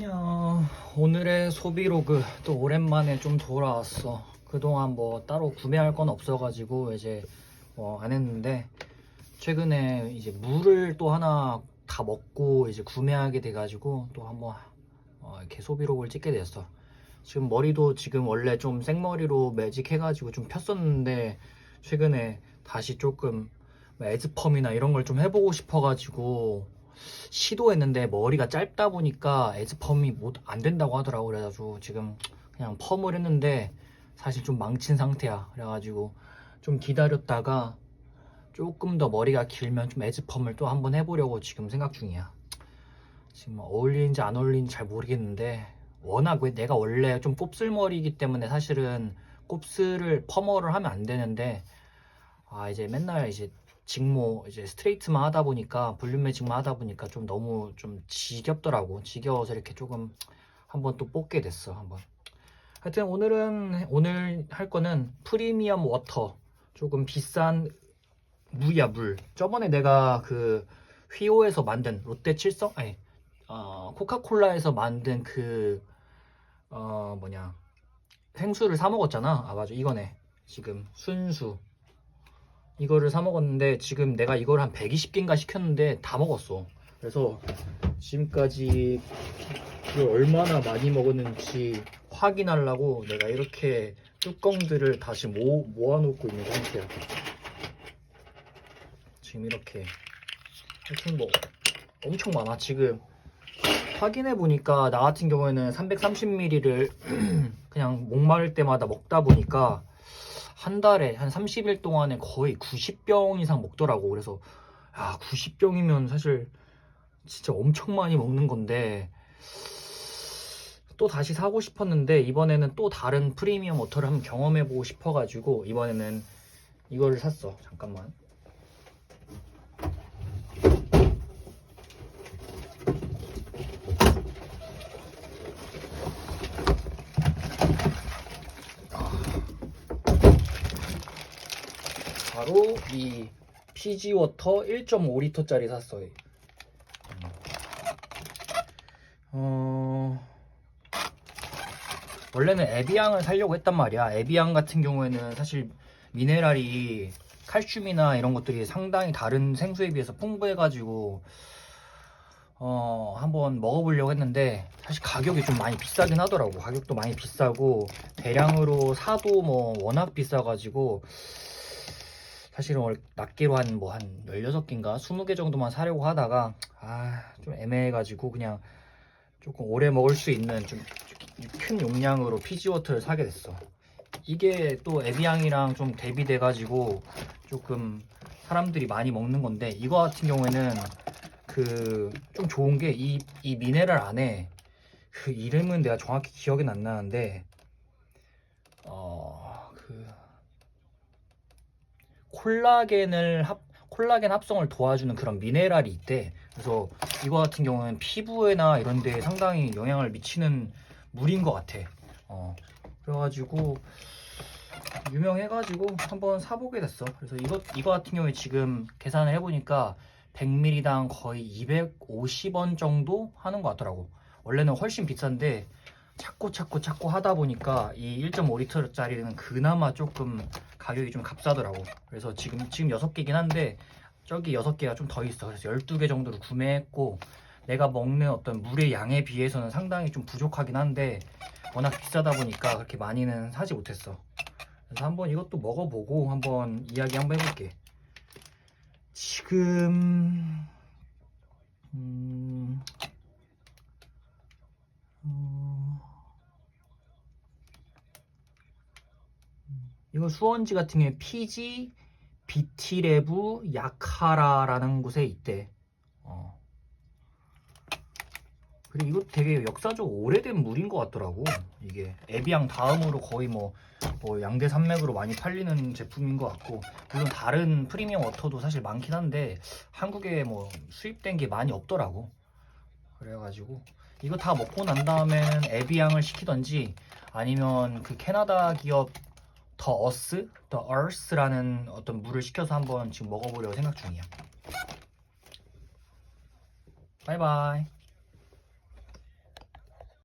안녕. 오늘의 소비로그 또 오랜만에 좀 돌아왔어. 그동안 뭐 따로 구매할 건 없어가지고 이제 뭐 안 했는데 최근에 이제 물을 또 하나 다 먹고 이제 구매하게 돼가지고 또 한번 어, 이렇게 소비로그를 찍게 됐어. 지금 머리도 지금 원래 좀 생머리로 매직해가지고 좀 폈었는데 최근에 다시 조금 에즈펌이나 이런 걸 좀 해보고 싶어가지고 시도했는데 머리가 짧다 보니까 에즈펌이 못 안 된다고 하더라고. 그래가지고 지금 그냥 펌을 했는데 사실 좀 망친 상태야. 그래가지고 좀 기다렸다가 조금 더 머리가 길면 좀 에즈펌을 또 한번 해보려고 지금 생각 중이야. 지금 어울리는지 안 어울리는지 잘 모르겠는데 워낙 왜 내가 원래 좀 곱슬머리이기 때문에 사실은 곱슬을 펌어를 하면 안 되는데 아 이제 맨날 이제 직모 이제 스트레이트만 하다 보니까 볼륨 매직만 하다 보니까 좀 너무 좀 지겹더라고. 지겨워서 이렇게 조금 한번 또 뽑게 됐어 한번. 하여튼 오늘은 오늘 할 거는 프리미엄 워터. 조금 비싼 무야 물. 저번에 내가 그 휘오에서 만든 롯데 칠성? 아니 어, 코카콜라에서 만든 그 어, 뭐냐. 생수를 사 먹었잖아. 아 맞아. 이거네. 지금 순수 이거를 사 먹었는데 지금 내가 이걸 한 120개인가 시켰는데 다 먹었어. 그래서 지금까지 얼마나 많이 먹었는지 확인하려고 내가 이렇게 뚜껑들을 다시 모, 모아놓고 있는 상태야. 지금 이렇게 하여튼 뭐 엄청 많아 지금 확인해 보니까 나 같은 경우에는 330ml를 그냥 목마를 때마다 먹다 보니까 한 달에 한 30일 동안에 거의 90병 이상 먹더라고. 그래서 야 90병이면 사실 진짜 엄청 많이 먹는 건데 또 다시 사고 싶었는데 이번에는 또 다른 프리미엄 워터를 한번 경험해보고 싶어가지고 이번에는 이거를 샀어. 잠깐만. 바로 이 피지 워터 1.5리터짜리 샀어요. 어... 원래는 에비앙을 사려고 했단 말이야. 에비앙 같은 경우에는 사실 미네랄이 칼슘이나 이런 것들이 상당히 다른 생수에 비해서 풍부해가지고 어 한번 먹어보려고 했는데 사실 가격이 좀 많이 비싸긴 하더라고. 가격도 많이 비싸고 대량으로 사도 뭐 워낙 비싸가지고 사실은 원래 낱개로 한 뭐 한 16개인가 20개 정도만 사려고 하다가 아 좀 애매해가지고 그냥 조금 오래 먹을 수 있는 좀 큰 용량으로 피지워터를 사게 됐어. 이게 또 에비앙이랑 좀 대비돼 가지고 조금 사람들이 많이 먹는 건데 이거 같은 경우에는 그 좀 좋은 게 이 이 미네랄 안에 그 이름은 내가 정확히 기억이 안 나는데 어그 콜라겐을 합 콜라겐 합성을 도와주는 그런 미네랄이 있대. 그래서 이거 같은 경우는 피부에나 이런 데에 상당히 영향을 미치는 물인 것 같아. 어. 그래가지고 유명해가지고 한번 사보게 됐어. 그래서 이거 이거 같은 경우에 지금 계산을 해보니까 100ml당 거의 250원 정도 하는 것 같더라고. 원래는 훨씬 비싼데 찾고 찾고 찾고 하다 보니까 이 1.5리터짜리는 그나마 조금 가격이 좀 값싸더라고. 그래서 지금 지금 6개긴 한데 저기 6개가 좀 더 있어. 그래서 12개 정도를 구매했고 내가 먹는 어떤 물의 양에 비해서는 상당히 좀 부족하긴 한데 워낙 비싸다 보니까 그렇게 많이는 사지 못했어. 그래서 한번 이것도 먹어보고 한번 이야기 한번 해볼게. 지금 음... 이거 수원지 같은 경우에 피지 비티레브 야카라라는 곳에 있대. 어. 그리고 이거 되게 역사적 오래된 물인 것 같더라고. 이게 에비앙 다음으로 거의 뭐, 뭐 양대 산맥으로 많이 팔리는 제품인 것 같고 물론 다른 프리미엄 워터도 사실 많긴 한데 한국에 뭐 수입된 게 많이 없더라고. 그래가지고 이거 다 먹고 난 다음에는 에비앙을 시키던지 아니면 그 캐나다 기업 더 어스, 더 얼스라는 어떤 물을 시켜서 한번 지금 먹어보려고 생각 중이야. 바이바이.